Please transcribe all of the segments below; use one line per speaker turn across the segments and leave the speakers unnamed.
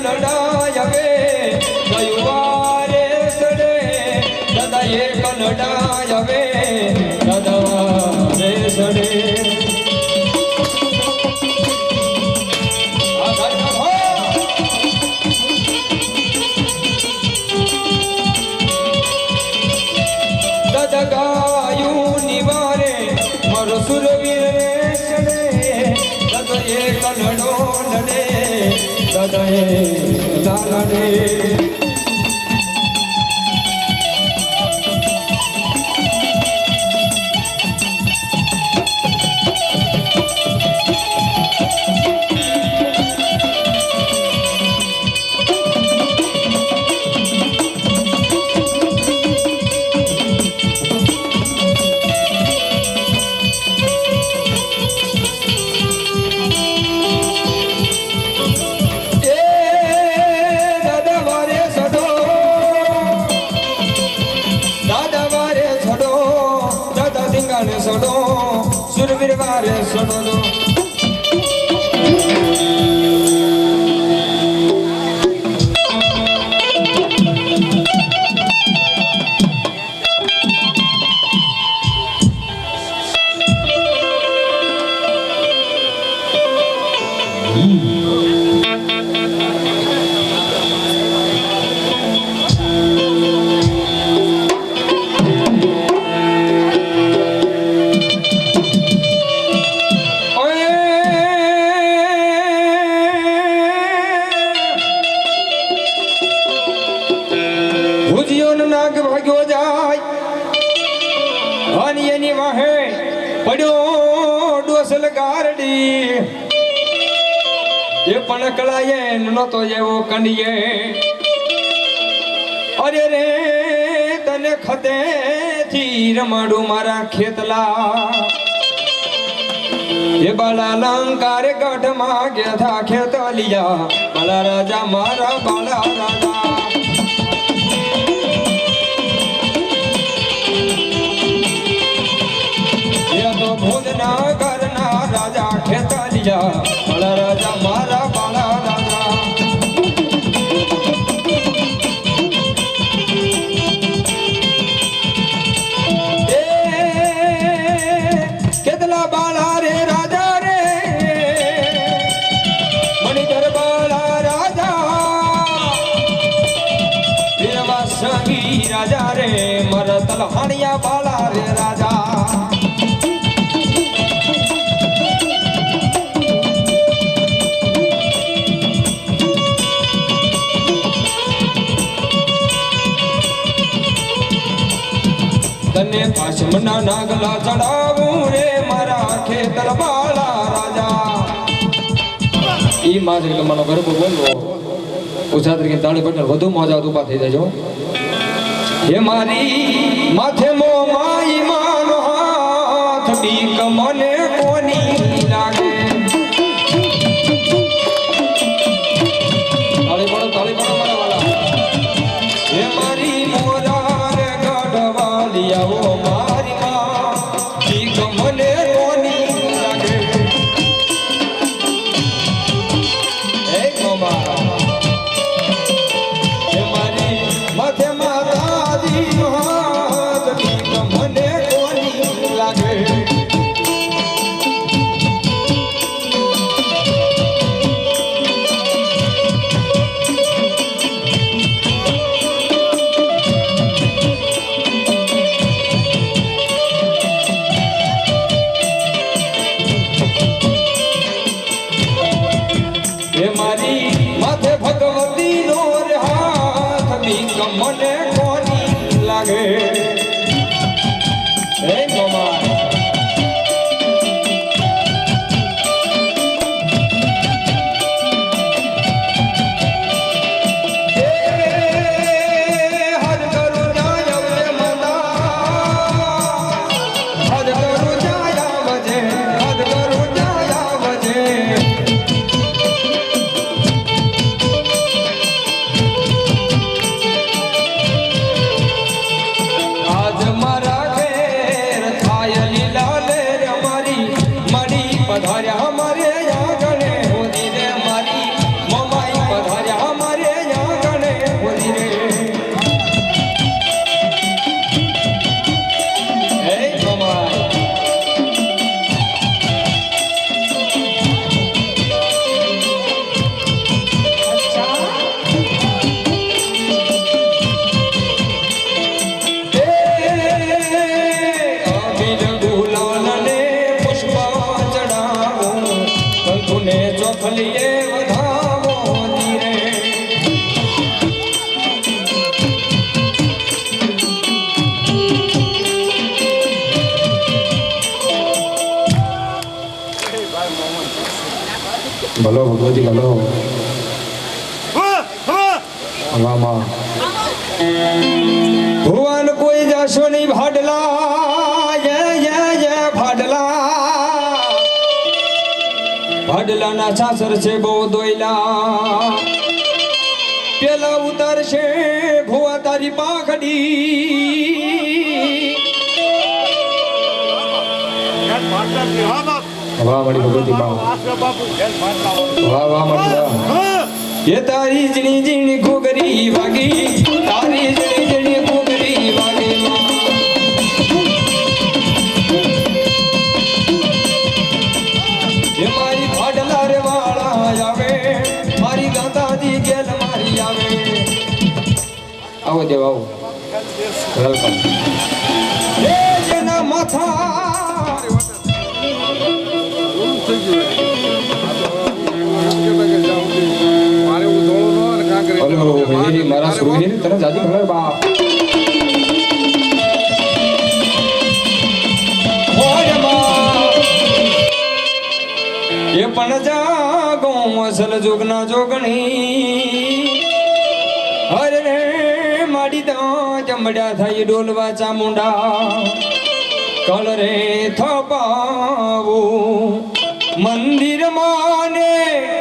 લડાય વારે સડે દાદા એક લડાય દાદા એ એ પણ કળાએ નતો એવો કંડીએ અરે રે, તને ખતે થી રમાડું મારા ખેતલા. એ બાળા લંકાર ગઢમાં ગયા ખેતલિયા. બાળા રાજા મારા બાળા રાજા. ભોજના ઘરના રાજા ખેતલિયા. તને પાશમના નાગલા ચડાવું રે મારા ખેતર બાળા રાજા. ઈ માથે મારો ગરબો બોલવો. પૂછા કે તાળી પટેલ વધુ મોજા ઊભા થઈ જજો હે. મારી માથે મો માઈ માનો હાથ બીક મને ભલો ભગવતી ભલો વામાં ભુવન કોઈ જાશો નહીં ભાડલા જય જય જય ભાડલા ભાડલાના સાસર છે બહુ દોયલા પેલા ઉતારશે ભુવા તારી પાખડી વાહ મળી ભગવતી વાહ વાહ વાહ એ તારી જીણી જીણી ઘોઘરી વાગી. તારી જીણી જીણી ઘોઘરી વાગી. માં. એ મારી ભાડલા રે વાળા આવે. મારી ગાતાજી ગેલ મારી આવે. આવો દેવ, આવો. બાપ. ઓય બાપ. એ પણ જાગો અસલ જોગના જોગણી હરે રે, માડી દા, ચમડ્યા થાય ડોલવા ચામુંડા કલ રે થપાવું મંદિર માને.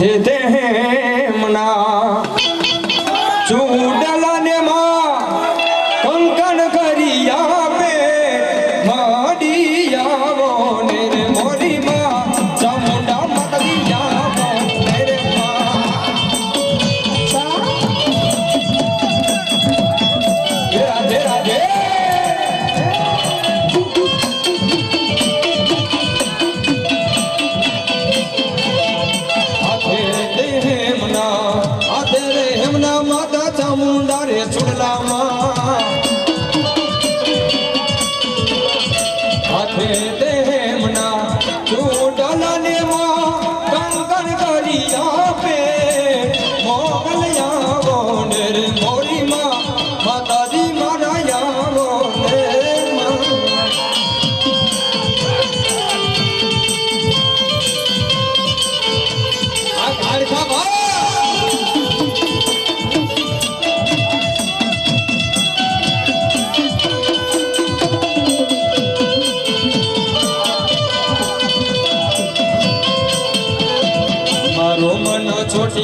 હાથે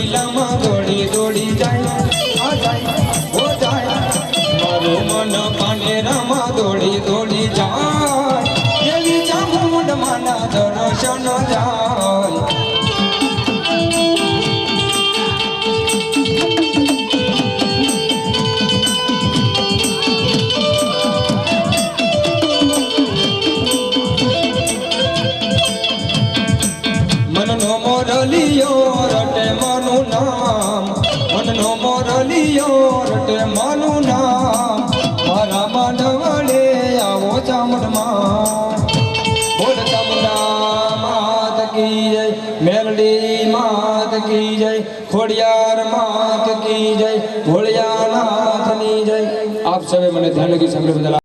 ચોટીલામાં દોડી દોડી જાય. આ જાય. ઓ જાય મારું મન પાનેરામાં દોડી દોડી જાય. એવી ચામુંડ માના દર્શન જાય. મોરલિયો રટે માનું નામ મારા માનવડે આવો ચામડમાં. બોલ ચામડા માત કી જય, મેલડી માત કી જય, ખોડિયાર માત કી જય, ભોળિયાનાથની જય. આપ સૌએ મને ધ્યાન લગી સાંભળ્યું બદલ